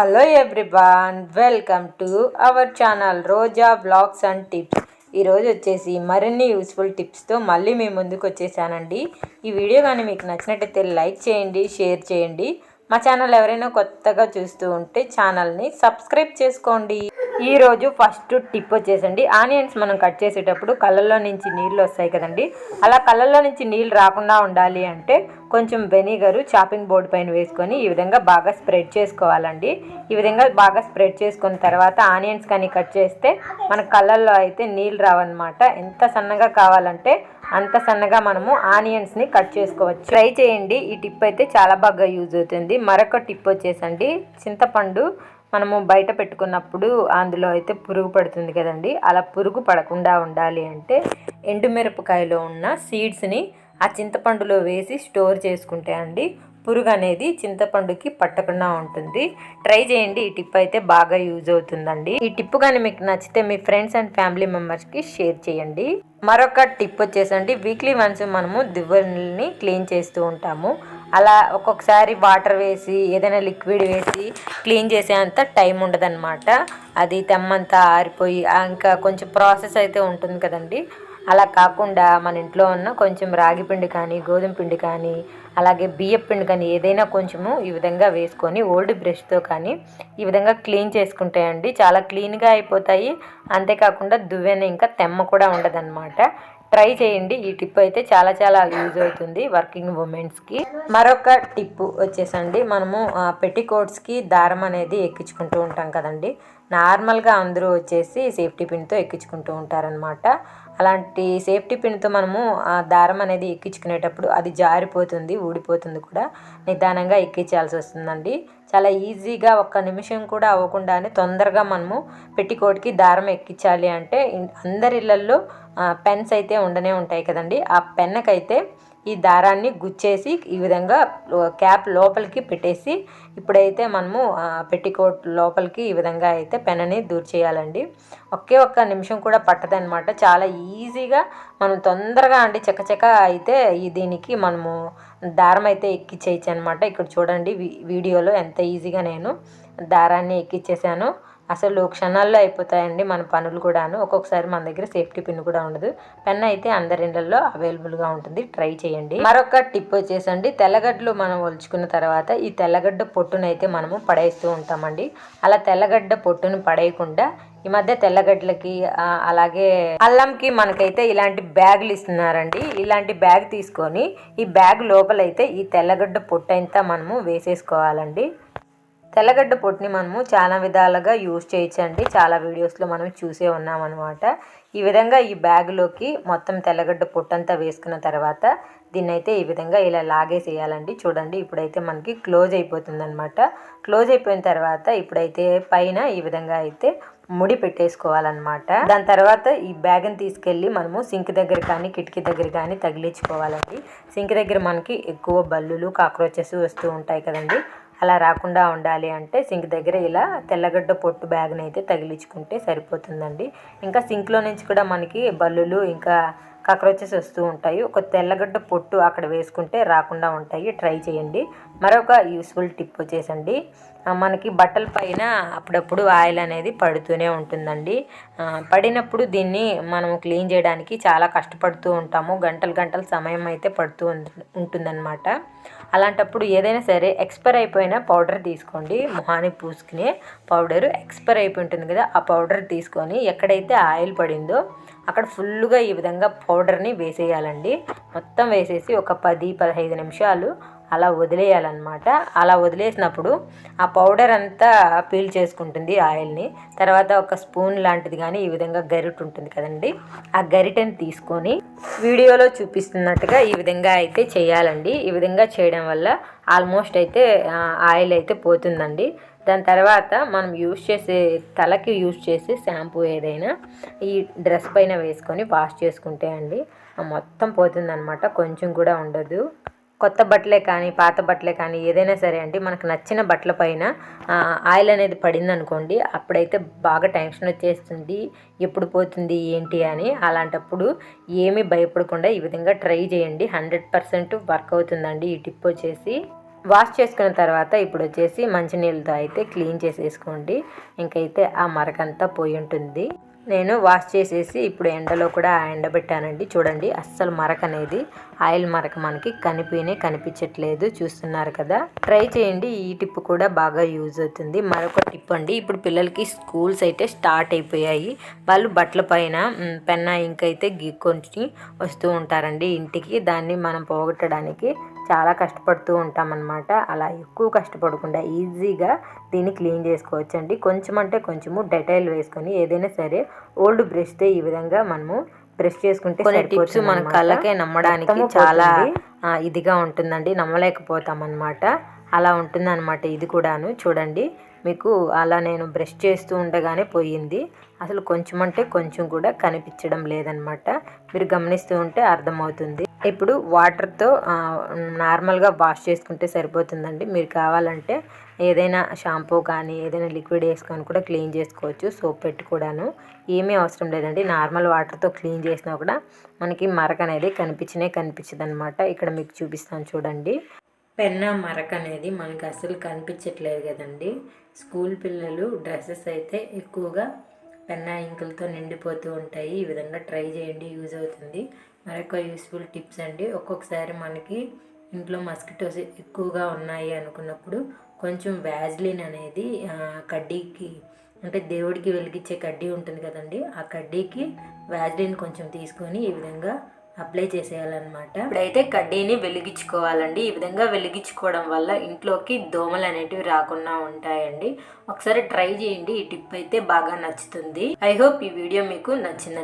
Hello everyone welcome to our channel Roja blogs and tips. ఈరోజు వచ్చేసి మరిన్ని useful టిప్స్తో మళ్ళీ మీ ముందుకు వచ్చేసానండి. ఈ వీడియో కానీ మీకు నచ్చినట్టయితే లైక్ చేయండి షేర్ చేయండి. మా ఛానల్ ఎవరైనా కొత్తగా చూస్తూ ఉంటే ఛానల్ని సబ్స్క్రైబ్ చేసుకోండి. ఈరోజు ఫస్ట్ టిప్ వచ్చేసండి. ఆనియన్స్ మనం కట్ చేసేటప్పుడు కళ్ళల్లో నుంచి నీళ్ళు వస్తాయి కదండి. అలా కళ్ళల్లో నుంచి నీళ్ళు రాకుండా ఉండాలి అంటే కొంచెం వెనిగరు చాపింగ్ బోర్డు పైన వేసుకొని ఈ విధంగా బాగా స్ప్రెడ్ చేసుకోవాలండి. ఈ విధంగా బాగా స్ప్రెడ్ చేసుకున్న తర్వాత ఆనియన్స్ కానీ కట్ చేస్తే మన కళ్ళల్లో అయితే నీళ్ళు రావన్నమాట. ఎంత సన్నగా కావాలంటే అంత సన్నగా మనము ఆనియన్స్ని కట్ చేసుకోవచ్చు. ట్రై చేయండి. ఈ టిప్ అయితే చాలా బాగా యూజ్ అవుతుంది. మరొక టిప్ వచ్చేసండి. చింతపండు మనము బయట పెట్టుకున్నప్పుడు అందులో అయితే పురుగు పడుతుంది కదండి. అలా పురుగు పడకుండా ఉండాలి అంటే ఎండుమిరపకాయలో ఉన్న సీడ్స్ని ఆ చింతపండులో వేసి స్టోర్ చేసుకుంటే అండి పురుగు అనేది చింతపండుకి పట్టకుండా ఉంటుంది. ట్రై చేయండి. ఈ టిప్ అయితే బాగా యూజ్ అవుతుందండి. ఈ టిప్ కానీ మీకు నచ్చితే మీ ఫ్రెండ్స్ అండ్ ఫ్యామిలీ మెంబర్స్కి షేర్ చేయండి. మరొక టిప్ వచ్చేసండి. వీక్లీ వన్స్ మనము దివ్వల్ని క్లీన్ చేస్తూ ఉంటాము. అలా ఒక్కొక్కసారి వాటర్ వేసి ఏదైనా లిక్విడ్ వేసి క్లీన్ చేసేంత టైం ఉండదన్నమాట. అది తెమ్మంతా ఆరిపోయి ఇంకా కొంచెం ప్రాసెస్ అయితే ఉంటుంది కదండి. అలా కాకుండా మన ఇంట్లో ఉన్న కొంచెం రాగి పిండి కానీ గోధుమ పిండి కానీ అలాగే బియ్యపు పిండి కానీ ఏదైనా కొంచెము ఈ విధంగా వేసుకొని ఓల్డ్ బ్రష్తో కానీ ఈ విధంగా క్లీన్ చేసుకుంటాయండి చాలా క్లీన్గా అయిపోతాయి. అంతేకాకుండా దువ్వెన ఇంకా తెమ్మ కూడా ఉండదన్నమాట. ట్రై చేయండి. ఈ టిప్ అయితే చాలా చాలా యూజ్ అవుతుంది వర్కింగ్ ఉమెన్స్కి. మరొక టిప్ వచ్చేసండి. మనము పెట్టికోట్స్కి దారం అనేది ఎక్కించుకుంటూ ఉంటాం కదండి. నార్మల్గా అందరూ వచ్చేసి సేఫ్టీ పిన్తో ఎక్కించుకుంటూ ఉంటారనమాట అలాంటి సేఫ్టీ పిన్తో మనము ఆ దారం అనేది ఎక్కించుకునేటప్పుడు అది జారిపోతుంది ఊడిపోతుంది కూడా. నిదానంగా ఎక్కించాల్సి వస్తుందండి. చాలా ఈజీగా ఒక్క నిమిషం కూడా అవ్వకుండానే తొందరగా మనము పెట్టికోట్కి దారం ఎక్కించాలి అంటే అందరి ఇళ్ళల్లో పెన్స్ అయితే ఉండనే ఉంటాయి కదండి. ఆ పెన్నకైతే ఈ దారాన్ని గుచ్చేసి ఈ విధంగా క్యాప్ లోపలికి పెట్టేసి ఇప్పుడైతే మనము పెట్టికోట్ లోపలికి ఈ విధంగా అయితే పెనని దూర్ చేయాలండి. ఒకే ఒక్క నిమిషం కూడా పట్టదనమాట చాలా ఈజీగా మనం తొందరగా అండి చకచక అయితే ఈ దీనికి మనము దారం అయితే ఎక్కిచ్చేయచ్చు అనమాట ఇక్కడ చూడండి వీడియోలో ఎంత ఈజీగా నేను దారాన్ని ఎక్కిచ్చేసాను. అసలు క్షణాల్లో అయిపోతాయండి మన పనులు కూడాను. ఒక్కొక్కసారి మన దగ్గర సేఫ్టీ పిన్ కూడా ఉండదు. పెన్ అయితే అందరి ఇళ్ళల్లో అవైలబుల్గా ఉంటుంది. ట్రై చేయండి. మరొక టిప్ వచ్చేసండి. తెల్లగడ్డలు మనం ఒలుచుకున్న తర్వాత ఈ తెల్లగడ్డ పొట్టునైతే మనము పడేస్తూ ఉంటామండి. అలా తెల్లగడ్డ పొట్టును పడేయకుండా ఈ మధ్య తెల్లగడ్డలకి అలాగే అల్లంకి మనకైతే ఇలాంటి బ్యాగులు ఇస్తున్నారండి. ఇలాంటి బ్యాగ్ తీసుకొని ఈ బ్యాగ్ లోపలైతే ఈ తెల్లగడ్డ పొట్టు అంతా మనము వేసేసుకోవాలండి. తెల్లగడ్డ పొట్టుని మనము చాలా విధాలుగా యూజ్ చేయొచ్చండి. చాలా వీడియోస్లో మనం చూసే ఉన్నామన్నమాట. ఈ విధంగా ఈ బ్యాగ్లోకి మొత్తం తెల్లగడ్డ పొట్టంతా వేసుకున్న తర్వాత దీన్ని అయితే ఈ విధంగా ఇలా లాగేసేయాలండి. చూడండి ఇప్పుడైతే మనకి క్లోజ్ అయిపోతుంది అనమాట క్లోజ్ అయిపోయిన తర్వాత ఇప్పుడైతే పైన ఈ విధంగా అయితే ముడి పెట్టేసుకోవాలన్నమాట. దాని తర్వాత ఈ బ్యాగ్ని తీసుకెళ్ళి మనము సింక్ దగ్గర కానీ కిటికీ దగ్గర కానీ తగిలించుకోవాలండి. సింక్ దగ్గర మనకి ఎక్కువ బల్లులు కాక్రోచెస్ వస్తూ ఉంటాయి కదండి. అలా రాకుండా ఉండాలి అంటే సింక్ దగ్గర ఇలా తెల్లగడ్డ పొట్టు బ్యాగ్ని అయితే తగిలించుకుంటే సరిపోతుందండి. ఇంకా సింక్లో నుంచి కూడా మనకి బల్లులు ఇంకా కాక్రోచెస్ వస్తూ ఉంటాయి. ఒక తెల్లగడ్డ పొట్టు అక్కడ వేసుకుంటే రాకుండా ఉంటాయి. ట్రై చేయండి. మరొక యూస్ఫుల్ టిప్ వచ్చేసండి. మనకి బట్టల పైన అప్పుడప్పుడు ఆయిల్ అనేది పడుతూనే ఉంటుందండి. పడినప్పుడు దీన్ని మనం క్లీన్ చేయడానికి చాలా కష్టపడుతూ ఉంటాము. గంటలు గంటల సమయం అయితే పడుతూ ఉంటుందన్నమాట. అలాంటప్పుడు ఏదైనా సరే ఎక్స్పైర్ అయిపోయిన పౌడర్ తీసుకోండి. మొహాన్ని పూసుకునే పౌడర్ ఎక్స్పైర్ అయిపోయి ఉంటుంది కదా ఆ పౌడర్ తీసుకొని ఎక్కడైతే ఆయిల్ పడిందో అక్కడ ఫుల్గా ఈ విధంగా పౌడర్ని వేసేయాలండి. మొత్తం వేసేసి ఒక పది పదహైదు నిమిషాలు అలా వదిలేయాలన్నమాట. అలా వదిలేసినప్పుడు ఆ పౌడర్ అంతా పీల్ చేసుకుంటుంది ఆయిల్ని. తర్వాత ఒక స్పూన్ లాంటిది కానీ ఈ విధంగా గరిట ఉంటుంది కదండి. ఆ గరిటెని తీసుకొని వీడియోలో చూపిస్తున్నట్టుగా ఈ విధంగా అయితే చేయాలండి. ఈ విధంగా చేయడం వల్ల ఆల్మోస్ట్ అయితే ఆయిల్ అయితే పోతుందండి. దాని తర్వాత మనం యూస్ చేసే తలకి యూస్ చేసే షాంపూ ఏదైనా ఈ డ్రెస్ పైన వేసుకొని వాష్ చేసుకుంటే అండి మొత్తం పోతుందన్నమాట. కొంచెం కూడా ఉండదు. కొత్త బట్టలే కానీ పాత బట్టలే కానీ ఏదైనా సరే అండి మనకు నచ్చిన బట్టల పైన ఆయిల్ అనేది పడింది అనుకోండి అప్పుడైతే బాగా టెన్షన్ వచ్చేస్తుంది ఎప్పుడు పోతుంది ఏంటి అని. అలాంటప్పుడు ఏమీ భయపడకుండా ఈ విధంగా ట్రై చేయండి. హండ్రెడ్ పర్సెంట్ వర్క్ అవుతుందండి ఈ టిప్ వచ్చేసి. వాష్ చేసుకున్న తర్వాత ఇప్పుడు వచ్చేసి మంచినీళ్ళతో అయితే క్లీన్ చేసేసుకోండి. ఇంకైతే ఆ మరకంతా పోయి ఉంటుంది. నేను వాష్ చేసేసి ఇప్పుడు ఎండలో కూడా ఎండబెట్టానండి. చూడండి అస్సలు మరక అనేది ఆయిల్ మరక మనకి కనిపినే కనిపించట్లేదు. చూస్తున్నారు కదా? ట్రై చేయండి ఈ టిప్ కూడా బాగా యూజ్ అవుతుంది. మరొక టిప్ అండి ఇప్పుడు పిల్లలకి స్కూల్స్ అయితే స్టార్ట్ అయిపోయాయి. వాళ్ళు బట్టల పైన మ్, పెన్నా ఇంక్ గీక్కొని వస్తూ ఉంటారండి ఇంటికి. దాన్ని మనం పోగొట్టడానికి చాలా కష్టపడుతూ ఉంటామన్నమాట. అలా ఎక్కువ కష్టపడకుండా ఈజీగా దీన్ని క్లీన్ చేసుకోవచ్చు అండి కొంచెం అంటే కొంచెము డెటైల్ వేసుకొని ఏదైనా సరే ఓల్డ్ బ్రష్తో ఈ విధంగా మనము బ్రష్ చేసుకుంటే కొన్ని టిప్స్ మన కళ్ళకే నమ్మడానికి చాలా ఇదిగా ఉంటుందండి. నమ్మలేకపోతాం అనమాట అలా ఉంటుందన్నమాట ఇది కూడాను. చూడండి మీకు అలా నేను బ్రష్ చేస్తూ ఉండగానే పోయింది. అసలు కొంచెం అంటే కొంచెం కూడా కనిపించడం లేదనమాట మీరు గమనిస్తూ ఉంటే అర్థమవుతుంది. ఇప్పుడు వాటర్తో నార్మల్గా వాష్ చేసుకుంటే సరిపోతుందండి. మీరు కావాలంటే ఏదైనా షాంపూ కానీ ఏదైనా లిక్విడ్ వేసుకొని కూడా క్లీన్ చేసుకోవచ్చు సోప్ పెట్టి కూడాను. ఏమీ అవసరం లేదండి. నార్మల్ వాటర్తో క్లీన్ చేసినా కూడా మనకి మరక అనేది కనిపించనే కనిపించదు అనమాట ఇక్కడ మీకు చూపిస్తాను చూడండి. పెన్న మరక అనేది మనకి అసలు కనిపించట్లేదు కదండి. స్కూల్ పిల్లలు డ్రెస్సెస్ అయితే ఎక్కువగా పెన్నా ఇంకులతో నిండిపోతూ ఉంటాయి. ఈ విధంగా ట్రై చేయండి యూజ్ అవుతుంది. మరొక యూస్ఫుల్ టిప్స్ అండి. ఒక్కొక్కసారి మనకి ఇంట్లో మస్కిటోస్ ఎక్కువగా ఉన్నాయి అనుకున్నప్పుడు కొంచెం వ్యాజ్లిన్ అనేది కడ్డీకి అంటే దేవుడికి వెలిగించే కడ్డీ ఉంటుంది కదండి. ఆ కడ్డీకి వ్యాజ్లిన్ కొంచెం తీసుకొని ఈ విధంగా అప్లై చేసేయాలన్నమాట. ఇప్పుడైతే కడ్డీని వెలిగించుకోవాలండి. ఈ విధంగా వెలిగించుకోవడం వల్ల ఇంట్లోకి దోమలు అనేటివి రాకుండా ఉంటాయండి. ఒకసారి ట్రై చేయండి. ఈ టిప్ అయితే బాగా నచ్చుతుంది. ఐ హోప్ ఈ వీడియో మీకు నచ్చింది